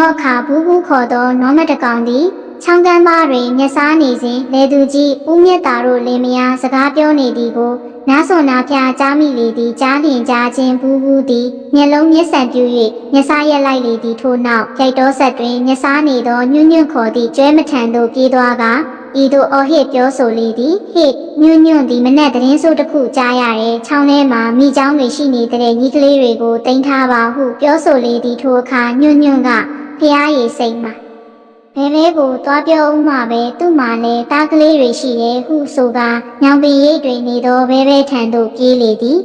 သောအခါဘူးဘူးခေါ်သောနောမတကောင်သည်ချောင်းကမ်းသားတွင်မျက်စားနေစဉ်လေသူကြီးဦးမြတ်တာတို့လင်မယားစကားပြောနေသည်ကိုနားစွန်နာဖျားကြားမိလေသည်ကြားလျင်ကြားချင်းဘူးဘူးသည်မျက်လုံးမျက်စံပြူ၍မျက်စားရက်လိုက်လေသည်ထို့နောက်ရိုက်တော်ဆက်တွင်မျက်စားနေသောညွန့်ညွန့်ခေါ်သည့်ကျွဲမထန်သို့ပြေးသွားကဤသို့အော်ဟစ်ပြောဆိုလေသည်ဟစ်ညွန့်ညွန့်သည်မနက်သတင်းဆိုးတစ်ခုကြားရတယ်ချောင်းထဲမှာမိချောင်းတွေရှိနေတဲ့ညီကလေးတွေကိုတင်ထားပါဟုပြောဆိုလေသည်ထိုအခါညွန့်ညွန့်က ဖျားရည်စိတ်မှာဘဲဘဲကိုသွားပြောဦးမှာပဲသူ့မှာလည်းတားကလေးတွေရှိတယ်ဟုဆိုကညောင်ပင်ရိပ်တွင်နေသောဘဲဘဲထံသို့ပြေးလေသည်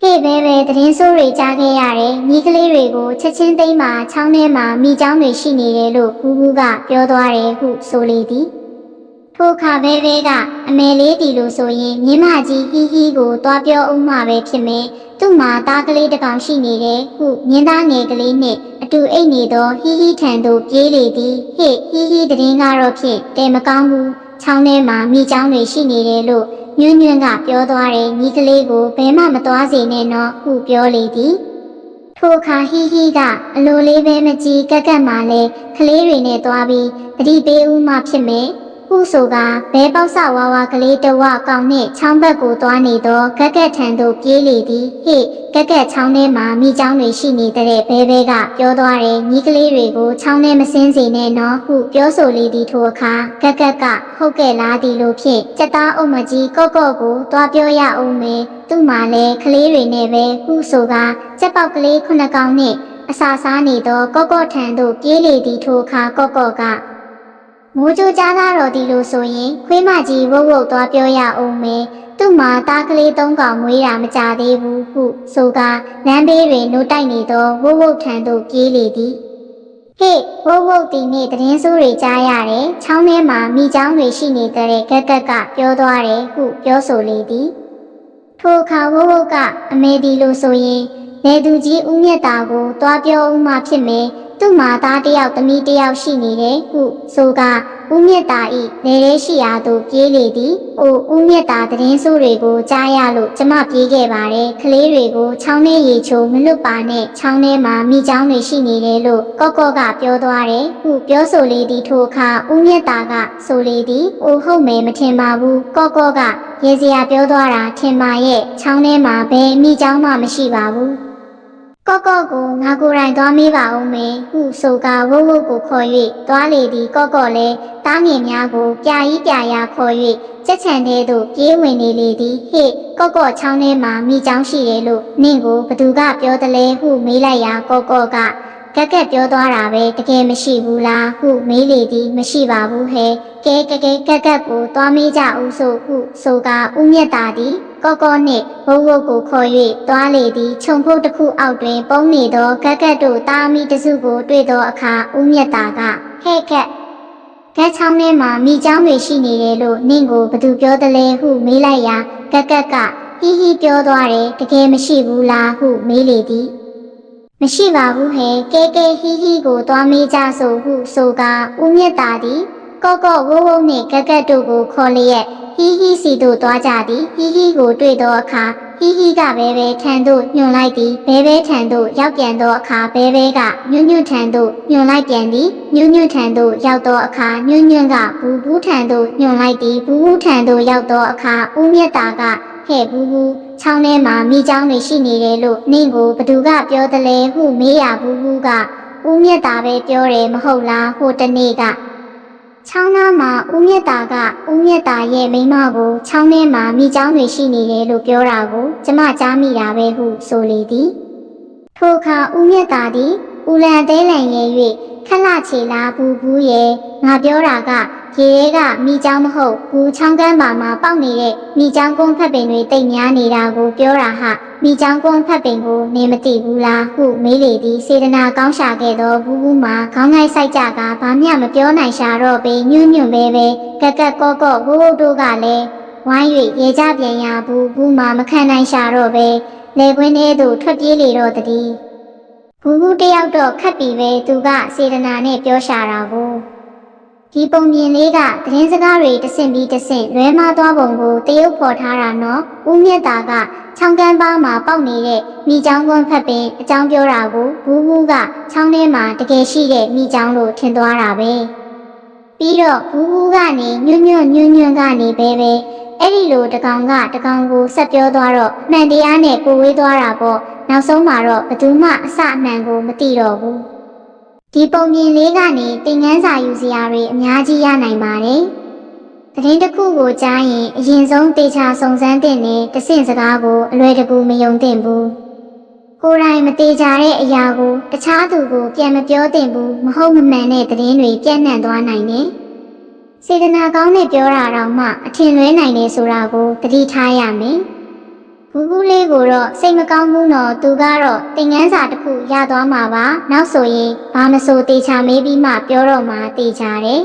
ဟေ့ဘဲဘဲသတင်းဆိုးတွေကြားခဲ့ရတယ်ညီကလေးတွေကိုချက်ချင်းသိမ်းမှာချောင်းထဲမှာမိချောင်းတွေရှိနေတယ်လို့ဘူးဘူးကပြောသွားတယ်ဟုဆိုလေသည် ထိုအခါဘဲဘဲကအမေလေးတီလို့ဆိုရင်မြင်းမကြီးဟီးဟီးကိုသွားပြောဦးမှာပဲဖြစ်မယ်သူ့မှာတားကလေးတစ်ကောင်ရှိနေတယ်ဟုမြင်းသားငယ်ကလေးနှင့်အတူအိတ်နေသောဟီးဟီးထံသို့ပြေးလေသည်ဟေ့ဟီးဟီးတရင်ကတော့ဖြင့်တဲမကောင်းဘူးချောင်းထဲမှာမိချောင်းတွေရှိနေတယ်လို့ညွန့်ညွန့်ကပြောသွားတယ်ညီကလေးကိုဘယ်မှမသွားစေနဲ့နော်ဟုပြောလေသည်ထိုအခါဟီးဟီးကအလိုလေးပဲမကြည့်ကက်ကက်မှလည်းကလေးတွေနဲ့သွားပြီးတတိပေးဦးမှဖြစ်မယ် ဟုဆိုကဘဲပေါက်ဆဝါဝါကလေးတဝကောင်နှင့်ချောင်းဘက်ကိုသွားနေသောကက်ကက်ထံသို့ပြေးလေသည်ဟေ့ကက်ကက်ချောင်းထဲမှာမိချောင်းတွေရှိနေတဲ့ဘဲဘဲကပြောသွားတယ်ညီကလေးတွေကိုချောင်းထဲမစင်းစေနဲ့နော်ဟုပြောဆိုလေသည်ထိုအခါကက်ကက်ကဟုတ်ကဲ့လားဒီလိုဖြင့်စက်သားအုပ်မကြီးကော့ကော့ကိုသွားပြောရအောင်မယ်သူ့မှာလည်းကလေးတွေနဲ့ပဲဟုဆိုကစက်ပေါက်ကလေးခုနှစ်ကောင်နှင့်အစာစားနေသောကော့ကော့ထံသို့ပြေးလေသည်ထိုအခါကော့ကော့က မိုးကြိုးကြားသားတော်ဒီလိုဆိုရင်ခွေးမကြီးဝုတ်ဝုတ်သွားပြောရအောင်မယ်သူ့မှာတားကလေးသုံးကောင်မွေးတာမကြသေးဘူးဟုဆိုကလမ်းဘေးတွင်နိုးတိုက်နေသောဝုတ်ဝုတ်ထံသို့ပြေးလေသည်ဟေ့ဝုတ်ဝုတ်ဒီနေ့သတင်းဆိုးတွေကြားရတယ်ချောင်းထဲမှာမိချောင်းတွေရှိနေတဲ့ကက်ကက်ကပြောသွားတယ်ဟုပြောဆိုလေသည်ထိုအခါဝုတ်ဝုတ်ကအမေဒီလိုဆိုရင်လေသူကြီးဦးမြတ်တာကိုသွားပြောဦးမှဖြစ်မယ် သူ့မှာသားတစ်ယောက်သမီးတစ်ယောက်ရှိနေတယ်ဟုဆိုကဦးမြတ်တာဤနေရဲရှိရာသို့ပြေးလေသည်။အိုဦးမြတ်တာသတင်းဆိုးတွေကိုကြားရလို့ကျမပြေးခဲ့ပါတယ်။ကလေးတွေကိုချောင်းထဲရေချိုမလွတ်ပါနဲ့ချောင်းထဲမှာမိချောင်းတွေရှိနေတယ်လို့ကော့ကော့ကပြောသွားတယ်။ဟုပြောဆိုလေသည်ထိုအခါဦးမြတ်တာကဆိုလေသည်။အိုဟုတ်မယ်မထင်ပါဘူး။ကော့ကော့ကရေစရာပြောသွားတာထင်ပါရဲ့ချောင်းထဲမှာဘယ်မိချောင်းမှမရှိပါဘူး။ ကော့ကော့ကိုငါကိုယ်တိုင်သွားမေးပါဦးမေဟုဆိုကဝုတ်ဝုတ်ကိုခေါ်၍သွားလေသည်ကော့ကော့လည်းတားငင်များကိုပြာကြီးပြာရာခေါ်၍ကြက်ချန်တဲ့သို့ပြေးဝင်နေလေသည်ဟေ့ကော့ကော့ချောင်းထဲမှာမိချောင်းရှိတယ်လို့နင့်ကိုဘသူကပြောတယ်လဲဟုမေးလိုက်ရာကော့ကော့ကကက်ကက်ပြောသွားတာပဲတကယ်မရှိဘူးလားဟုမေးလေသည်မရှိပါဘူးဟဲ့ကဲကဲကဲကက်ကက်ကိုသွားမေးကြဦးဆိုဟုဆိုကဥမြတ်တာသည် ကော့ကော့နှင့်ဘုံဘုတ်ကိုခေါ်၍သွားလေသည်ခြုံဖုတ်တစ်ခုအောက်တွင်ပုံနေသောကက်ကက်တို့တာမီတစုကိုတွေ့သောအခါဦးမြတ်တာကဟဲ့ကက်ကက်ချောင်းထဲမှာမိချောင်းတွေရှိနေတယ်လို့နင့်ကိုဘသူပြောတယ်လဲဟုမေးလိုက်ရာကက်ကက်ကဟီးဟီးပြောသွားတယ်တကယ်မရှိဘူးလားဟုမေးလေသည်မရှိပါဘူးဟဲ့ကဲကဲဟီးဟီးကိုသွားမေးကြဆိုဟုဆိုကဦးမြတ်တာသည် ကော့ကော့ဝုံဝုံနှင့်ကက်ကက်တို့ကိုခေါ်လျက်ဟီးဟီးစီတို့သွားကြသည်ဟီးဟီးကိုတွေ့သောအခါဟီးဟီးကဘဲဘဲထံသို့ညွန်လိုက်သည်ဘဲဘဲထံသို့ရောက်ပြန်သောအခါဘဲဘဲကညွန့်ညွန့်ထံသို့ညွန်လိုက်ပြန်သည်ညွန့်ညွန့်ထံသို့ရောက်သောအခါညွန့်ညွန့်ကဘူးဘူးထံသို့ညွန်လိုက်သည်ဘူးဘူးထံသို့ရောက်သောအခါဦးမြတ်တာကဟဲ့ဘူးဘူးချောင်းထဲမှာမိချောင်းတွေရှိနေတယ်လို့နင့်ကိုဘသူကပြောတယ်လဲဟုမေးရဘူးဘူးကဦးမြတ်တာပဲပြောတယ်မဟုတ်လားဟိုတနေ့က ချောင်းသားမှာဦးမြတ်တာကဦးမြတ်တာရဲ့မိန်းမကိုချောင်းထဲမှာမိချောင်းတွေရှိနေတယ်လို့ပြောတာကိုကျမကြားမိတာပဲဟုဆိုလေသည်ထိုအခါဦးမြတ်တာသည်ဦးလန်သေးလန်ရဲ့၍ခက်လာချေလားဘူးဘူးရဲ့ငါပြောတာက ရေရဲကမိချောင်းမဟုတ်ဘူးချောင်းကမ်းပါမှာပေါက်နေတဲ့မိချောင်းကုန်းဖက်ပင်တွေတိတ်များနေတာကိုပြောတာဟာမိချောင်းကုန်းဖက်ပင်ကိုနေမသိဘူးလားဟုမေးလေသည်စေတနာကောင်းရှာခဲ့သောဘူးဘူးမှာခေါင်းငိုက်ဆိုင်ကြကဘာမျှမပြောနိုင်ရှာတော့ပေညွန့်ညွန့်ပဲပဲကက်ကက်ကော့ကော့ဝိုးဝိုးတို့ကလည်းဝိုင်း၍ရေကြပြန်ရဘူးဘူးမှာမခံနိုင်ရှာတော့ပဲလေကွင်းထဲသို့ထွက်ပြေးလေတော့တည်းဘူးဘူးတယောက်တော့ခတ်ပြီပဲသူကစေတနာနဲ့ပြောရှာတာကို ဒီပုံမြင်လေးကသတင်းစကားတွေတဆင့်ပြီးတဆင့်လွဲမှားသွားပုံကိုတရုပ်ဖော်ထားတာနော်ဦးမြတ်တာကချောင်းကန်းပါမှာပေါက်နေတဲ့မိချောင်းကွန်းဖက်ပင်အကြောင်းပြောတာကိုဘူးဘူးကချောင်းထဲမှာတကယ်ရှိတဲ့မိချောင်းလို့ထင်သွားတာပဲပြီးတော့ဘူးဘူးကနေညွန့်ညွန့်ညွန့်ညွန့်ကနေပဲပဲအဲ့ဒီလိုတကောင်ကတကောင်ကိုဆက်ပြောသွားတော့အမှန်တရားနဲ့ပိုဝေးသွားတာပေါ့နောက်ဆုံးမှာတော့ဘယ်သူမှအစအမှန်ကိုမသိတော့ဘူး ဒီပုံမြင်လေးကနေသင်ငန်းစာယူစရာတွေအများကြီးရနိုင်ပါတယ်။သတင်းတစ်ခုကိုကြားရင်အရင်ဆုံးတေချာစုံစမ်းတဲ့နဲ့တဆင့်စကားကိုအလွယ်တကူမယုံသင့်ဘူး။ကိုယ်တိုင်မတေချာတဲ့အရာကိုတခြားသူကိုပြန်မပြောသင့်ဘူးမဟုတ်မမှန်တဲ့သတင်းတွေပြန့်နှံ့သွားနိုင်တယ်။စေတနာကောင်းနဲ့ပြောတာတော့မှအထင်လွဲနိုင်တယ်ဆိုတာကိုသတိထားရမယ်။ ဘူးဘူးလေးကိုတော့စိတ်မကောင်းဘူးနော်သူကတော့တင်ငန်းစာတစ်ခုရသွားမှာပါနောက်ဆိုရင်ဘာမဆိုတေချာမေးပြီးမှပြောတော့မှတေချာတယ်